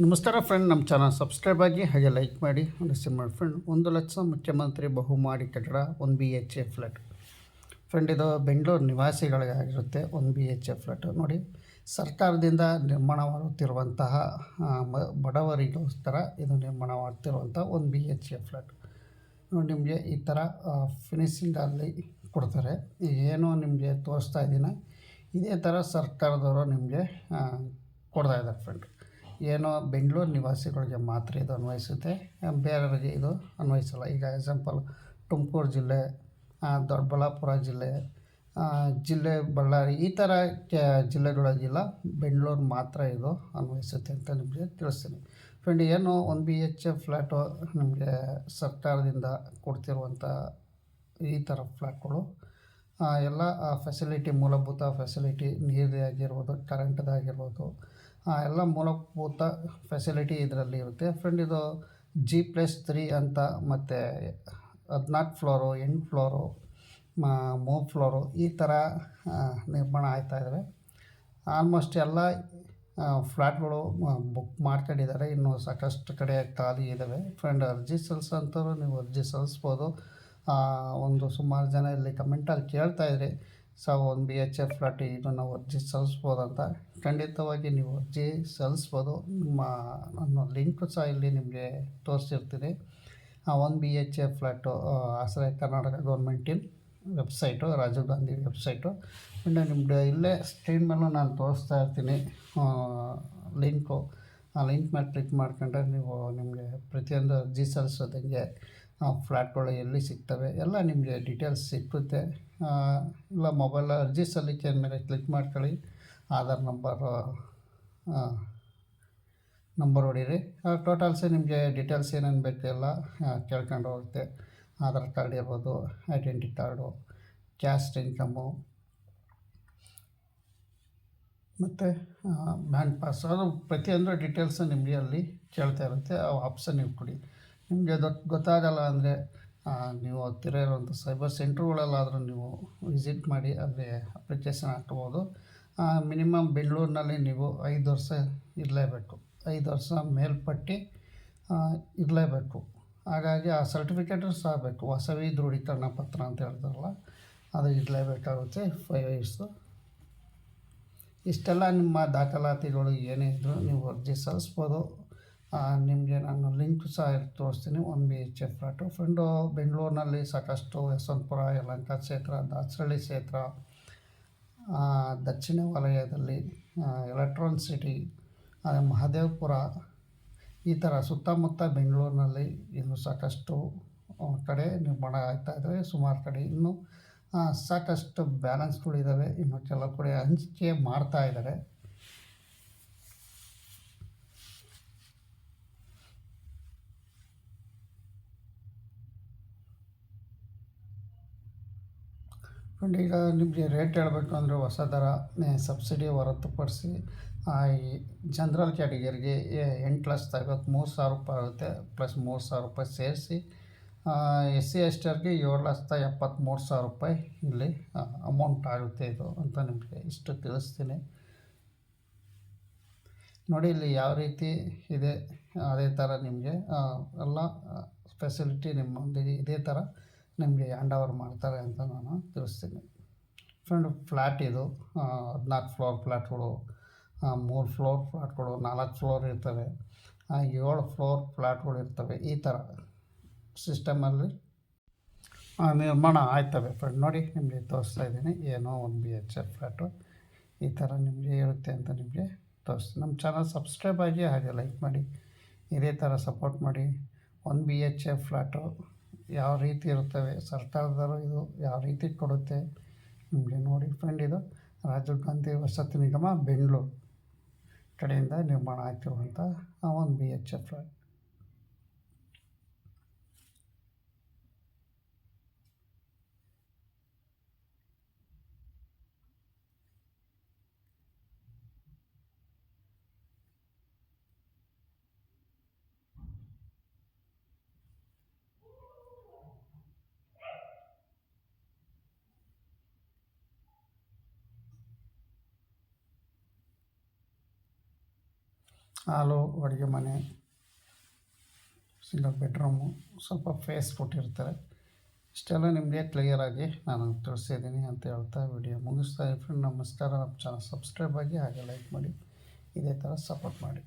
ನಮಸ್ಕಾರ ಫ್ರೆಂಡ್ ನಮ್ಮ channel subscribe ಆಗಿ ಹಾಗೆ ಲೈಕ್ ಮಾಡಿ. ರಿಸೀವ್ ಮಾಡಿ ಫ್ರೆಂಡ್ ಒಂದು ಲಕ್ಷ ಮುಖ್ಯಮಂತ್ರಿ ಬಹುಮಾಡಿ ಕಟ್ಟಡ one B H A flat friend ಇದು Bengaluru ನಿವಾಸಿಗಳಿಗಾಗಿರುತ್ತೆ one B H A flat ನೋಡಿ, ಸರ್ಕಾರದಿಂದ ನಿರ್ಮಾಣವಾಗುತ್ತಿರುವಂತಹ ಮ- ಬಡವರಿಗೋಸ್ಕರ ಇದು ನಿರ್ಮಾಣವಾಗ್ತಿರುವಂಥ one B H A flat ನೋಡಿ, ನಿಮಗೆ ಈ ಥರ ಅಲ್ಲಿ ಕೊಡ್ತಾರೆ. ಈಗ ಏನು ನಿಮಗೆ ತೋರಿಸ್ತಾ ಇದ್ದೀನಿ, ಇದೇ ಥರ ಸರ್ಕಾರದವರು ನಿಮಗೆ ಕೊಡ್ತಾ ಇದ್ದಾರೆ ಫ್ರೆಂಡ್ ಏನೋ ಬೆಂಗಳೂರು ನಿವಾಸಿಗಳಿಗೆ ಮಾತ್ರ ಇದು ಅನ್ವಯಿಸುತ್ತೆ. ಬೇರೆಯವರಿಗೆ ಇದು ಅನ್ವಯಿಸಲ್ಲ. ಈಗ ಎಕ್ಸಾಂಪಲ್ ತುಮಕೂರು ಜಿಲ್ಲೆ ದೊಡ್ಡಬಳ್ಳಾಪುರ ಜಿಲ್ಲೆ ಜಿಲ್ಲೆ ಬಳ್ಳಾರಿ ಈ ಥರ ಕೆ, ಜಿಲ್ಲೆಗಳಿಗೆಲ್ಲ. ಬೆಂಗಳೂರು ಮಾತ್ರ ಇದು ಅನ್ವಯಿಸುತ್ತೆ ಅಂತ ನಿಮಗೆ ತಿಳಿಸ್ತೀನಿ. ಫ್ರೆಂಡ್ ಏನು ಒನ್ ಬಿ ಎಚ್ ಫ್ಲ್ಯಾಟು ನಿಮಗೆ ಸರ್ಕಾರದಿಂದ ಕೊಡ್ತಿರುವಂಥ ಈ ಥರ ಫ್ಲ್ಯಾಟ್ಗಳು ಎಲ್ಲ ಫೆಸಿಲಿಟಿ ಮೂಲಭೂತ ಫೆಸಿಲಿಟಿ ನೀರೇ ಆಗಿರ್ಬೋದು ಕರೆಂಟ್ದಾಗಿರ್ಬೋದು ಎಲ್ಲ ಮೂಲಭೂತ ಫೆಸಿಲಿಟಿ ಇದರಲ್ಲಿ ಇರುತ್ತೆ. ಫ್ರೆಂಡ್ ಇದು ಜಿ ಪ್ಲಸ್ ತ್ರೀ ಅಂತ, ಮತ್ತು ಹದಿನಾಲ್ಕು ಫ್ಲೋರು ಎಂಟು ಫ್ಲೋರು ಮೂರು ಫ್ಲೋರು ಈ ಥರ ನಿರ್ಮಾಣ ಇದ್ದಾವೆ ಆಲ್ಮೋಸ್ಟ್ ಎಲ್ಲ ಫ್ಲ್ಯಾಟ್ಗಳು ಬುಕ್ ಮಾಡ್ಕೊಂಡಿದ್ದಾರೆ. ಇನ್ನು ಸಾಕಷ್ಟು ಕಡೆ ಖಾಲಿ ಇದ್ದಾವೆ ಫ್ರೆಂಡ್ ಅರ್ಜಿ ಸಲ್ಲಿಸೋಂಥವ್ರು ನೀವು ಅರ್ಜಿ ಸಲ್ಲಿಸ್ಬೋದು. ಒಂದು ಸುಮಾರು ಜನ ಇಲ್ಲಿ ಕಮೆಂಟಲ್ಲಿ ಕೇಳ್ತಾ ಇದ್ರಿ ಸೊ ಒಂದು ಬಿ ಎಚ್ ಎಫ್ ಫ್ಲಾಟ್ ಇದು ನಾವು ಅರ್ಜಿ ಸಲ್ಲಿಸ್ಬೋದು ಅಂತ. ಖಂಡಿತವಾಗಿ ನೀವು ಅರ್ಜಿ ಸಲ್ಲಿಸ್ಬೋದು. ನಿಮ್ಮ, ನಾನು ಲಿಂಕು ಸಹ ಇಲ್ಲಿ ನಿಮಗೆ ತೋರಿಸಿರ್ತೀನಿ. ಆ ಒಂದು B H F flat Ashraya Karnataka ಗೌರ್ಮೆಂಟಿನ website, Rajiv Gandhi website. ಇನ್ನು ನಿಮಗೆ ಇಲ್ಲೇ ಸ್ಕ್ರೀನ್ ಮೇಲೂ ನಾನು ತೋರಿಸ್ತಾ ಇರ್ತೀನಿ ಲಿಂಕು. ಆ ಲಿಂಕ್ ಮೇಲೆ ಕ್ಲಿಕ್ ಮಾಡ್ಕೊಂಡ್ರೆ ನೀವು ನಿಮಗೆ ಪ್ರತಿಯೊಂದು ಅರ್ಜಿ ಸಲ್ಲಿಸೋದಂಗೆ ಫ್ಲ್ಯಾಟ್ಗಳು ಎಲ್ಲಿ ಸಿಗ್ತವೆ, ಎಲ್ಲ ನಿಮಗೆ ಡೀಟೇಲ್ಸ್ ಸಿಕ್ಕುತ್ತೆ. ಇಲ್ಲ, ಮೊಬೈಲ್ ಅರ್ಜಿ ಸಲ್ಲಿಕೆ ಮೇಲೆ ಕ್ಲಿಕ್ ಮಾಡ್ಕೊಳ್ಳಿ. ಆಧಾರ್ ನಂಬರು ನಂಬರ್ ಹೊಡೀರಿ. ಟೋಟಲ್ಸ್ ನಿಮಗೆ ಡೀಟೇಲ್ಸ್ ಏನೇನು ಬೇಕೆಲ್ಲ ಕೇಳ್ಕೊಂಡು ಹೋಗುತ್ತೆ. ಆಧಾರ್ ಕಾರ್ಡ್ ಇರ್ಬೋದು, ಐಡೆಂಟಿ ಕಾರ್ಡು, ಕ್ಯಾಸ್ಟ್ ಇನ್ಕಮ್ಮು, ಮತ್ತು ಬ್ಯಾಂಕ್ ಪಾಸ್. ಅದು ಪ್ರತಿಯೊಂದು ಡೀಟೇಲ್ಸ್ ನಿಮಗೆ ಅಲ್ಲಿ ಕೇಳ್ತಾ ಇರುತ್ತೆ. ಆ, ಆಪ್ಷನ್ ನೀವು ಕೊಡಿ. ನಿಮಗೆ ದೊಡ್ಡ ಗೊತ್ತಾಗಲ್ಲ ಅಂದರೆ ನೀವು ಹತ್ತಿರ ಇರುವಂಥ ಸೈಬರ್ ಸೆಂಟ್ರ್ಗಳಲ್ಲಾದರೂ ನೀವು ವಿಸಿಟ್ ಮಾಡಿ ಅಲ್ಲಿ ಅಪ್ಲಿಕೇಶನ್ ಹಾಕ್ಬೋದು. ಮಿನಿಮಮ್ ಬೆಂಗಳೂರಿನಲ್ಲಿ ನೀವು ಐದು ವರ್ಷ ಇರಲೇಬೇಕು. ಐದು ವರ್ಷ ಮೇಲ್ಪಟ್ಟು ಇರಲೇಬೇಕು. ಹಾಗಾಗಿ ಆ ಸರ್ಟಿಫಿಕೇಟು ಸಹ ಬೇಕು. ವಸವಿ ದೃಢೀಕರಣ ಪತ್ರ ಅಂತ ಹೇಳ್ತಾರಲ್ಲ, ಅದು ಇರಲೇಬೇಕಾಗುತ್ತೆ ಫೈವ್ ಇಯರ್ಸು ಇಷ್ಟೆಲ್ಲ ನಿಮ್ಮ ದಾಖಲಾತಿಗಳು ಏನೇ ಇದ್ದರೂ ನೀವು ಅರ್ಜಿ ಸಲ್ಲಿಸ್ಬೋದು. ನಿಮಗೆ ನಾನು ಲಿಂಕ್ ಸಹ ಇಲ್ಲಿ ತೋರಿಸ್ತೀನಿ. One B H F flat friend ಬೆಂಗಳೂರಿನಲ್ಲಿ ಸಾಕಷ್ಟು ಯಶವಂತಪುರ ಯಲಹಂಕ ಕ್ಷೇತ್ರ ದಾಸರಳ್ಳಿ ಕ್ಷೇತ್ರ ದಕ್ಷಿಣ ವಲಯದಲ್ಲಿ ಎಲೆಕ್ಟ್ರಾನ್ ಸಿಟಿ ಮಹದೇವಪುರ, ಈ ಥರ ಸುತ್ತಮುತ್ತ ಬೆಂಗಳೂರಿನಲ್ಲಿ ಇನ್ನು ಸಾಕಷ್ಟು ಕಡೆ ನಿರ್ಮಾಣ ಆಗ್ತಾ ಇದ್ದಾವೆ ಸುಮಾರು ಕಡೆ ಇನ್ನೂ ಸಾಕಷ್ಟು ಬ್ಯಾಲೆನ್ಸ್ಗಳಿದ್ದಾವೆ ಇನ್ನು ಕೆಲವು ಕಡೆ ಹಂಚಿಕೆ ಮಾಡ್ತಾ ಇದ್ದಾರೆ ಫ್ರೆಂಡ್ ಈಗ ನಿಮಗೆ ರೇಟ್ ಹೇಳಬೇಕು ಅಂದರೆ ಹೊಸ ಥರ ಸಬ್ಸಿಡಿ ಹೊರತುಪಡಿಸಿ ಈ ಜನರಲ್ ಕ್ಯಾಟಗರಿಗೆ ಎಂಟು ಲಕ್ಷದ ಮೂರು ಸಾವಿರ ರೂಪಾಯಿ ಆಗುತ್ತೆ, ಪ್ಲಸ್ ಮೂರು ಸಾವಿರ ರೂಪಾಯಿ ಸೇರಿಸಿ ಎಸ್ ಸಿ ಎಸ್ ಟಿ ಅವ್ರಿಗೆ ಏಳು ಲಕ್ಷದ ಎಪ್ಪತ್ತ್ಮೂರು ಸಾವಿರ ರೂಪಾಯಿ ಇಲ್ಲಿ ಅಮೌಂಟ್ ಆಗುತ್ತೆ ಇದು ಅಂತ ನಿಮಗೆ ಇಷ್ಟು ತಿಳಿಸ್ತೀನಿ. ನೋಡಿ, ಇಲ್ಲಿ ಯಾವ ರೀತಿ ಇದೆ, ಅದೇ ಥರ ನಿಮಗೆ ಎಲ್ಲ ಫೆಸಿಲಿಟಿ ನಿಮ್ಮೊಂದಿಗೆ ಇದೇ ಥರ ನಿಮಗೆ ಹ್ಯಾಂಡ್ ಓವರ್ ಮಾಡ್ತಾರೆ ಅಂತ ನಾನು ತಿಳಿಸ್ತೀನಿ. ಫ್ರೆಂಡ್ ಫ್ಲ್ಯಾಟ್ ಇದು. ಹದಿನಾಲ್ಕು ಫ್ಲೋರ್ ಫ್ಲ್ಯಾಟ್ಗಳು ಮೂರು ಫ್ಲೋರ್ ಫ್ಲ್ಯಾಟ್ಗಳು ನಾಲ್ಕು ಫ್ಲೋರ್ ಇರ್ತವೆ. ಏಳು ಫ್ಲೋರ್ ಫ್ಲ್ಯಾಟ್ಗಳು ಇರ್ತವೆ. ಈ ಥರ ಸಿಸ್ಟಮಲ್ಲಿ ನಿರ್ಮಾಣ ಆಯ್ತವೆ ಫ್ರೆಂಡ್ ನೋಡಿ, ನಿಮಗೆ ತೋರಿಸ್ತಾ ಇದ್ದೀನಿ. ಏನೋ ಒಂದು ಬಿ ಎಚ್ ಎಫ್ ಫ್ಲ್ಯಾಟು ಈ ಥರ ನಿಮಗೆ ಇರುತ್ತೆ ಅಂತ ನಿಮಗೆ ತೋರಿಸ್ತೀನಿ. ನಮ್ಮ ಚಾನಲ್ ಸಬ್ಸ್ಕ್ರೈಬ್ ಆಗಿ ಹಾಗೆ ಲೈಕ್ ಮಾಡಿ. ಇದೇ ಥರ ಸಪೋರ್ಟ್ ಮಾಡಿ. One B H F flat ಯಾವ ರೀತಿ ಇರುತ್ತವೆ, ಸರ್ಕಾರದವರು ಇದು ಯಾವ ರೀತಿ ಕೊಡುತ್ತೆ ನಿಮಗೆ ನೋಡಿ ಫ್ರೆಂಡ್ ಇದು. ರಾಜೀವ್ ಗಾಂಧಿ ವಸತಿ ನಿಗಮ, ಬೆಂಗಳೂರು ಕಡೆಯಿಂದ ನಿರ್ಮಾಣ ಆಗ್ತಿರುವಂಥ ಒಂದು ಬಿ ಎಚ್ ಎಫ್ ಹಾಲು, ಅಡುಗೆ ಮನೆ ಸಿಂಗಲ್ ಬೆಡ್ರೂಮು ಸ್ವಲ್ಪ ಫೇಸ್ ಕೊಟ್ಟಿರ್ತಾರೆ. ಇಷ್ಟೆಲ್ಲ ನಿಮಗೆ ಕ್ಲಿಯರಾಗಿ ನಾನು ತಿಳಿಸಿದ್ದೀನಿ ಅಂತ ಹೇಳ್ತಾ ವಿಡಿಯೋ ಮುಗಿಸ್ತಾ ಫ್ರೆಂಡ್ ನಮಸ್ಕಾರ. ನಮ್ಮ ಚಾನಲ್ ಸಬ್ಸ್ಕ್ರೈಬ್ ಆಗಿ ಹಾಗೆ ಲೈಕ್ ಮಾಡಿ. ಇದೇ ಥರ ಸಪೋರ್ಟ್ ಮಾಡಿ.